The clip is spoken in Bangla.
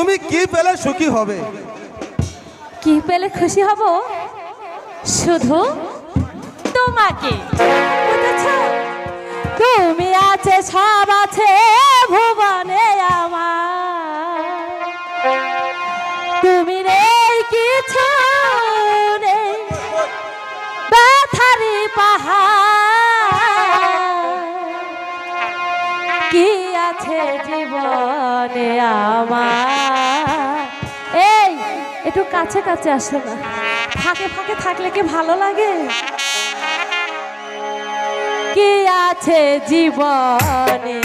তুমি কি পেলে সুখী হবে? কি পেলে খুশি হব? শুধু তোমাকে। তুমি আছে, সব আছে, ভুবনে আমার। তুমি নেই, কিছু পাহাড়। কি আছে জীবনে আমার? কাছে কাছে আসে না। ফাঁকে ফাঁকে থাকলে কি ভালো লাগে? কি আছে জীবনে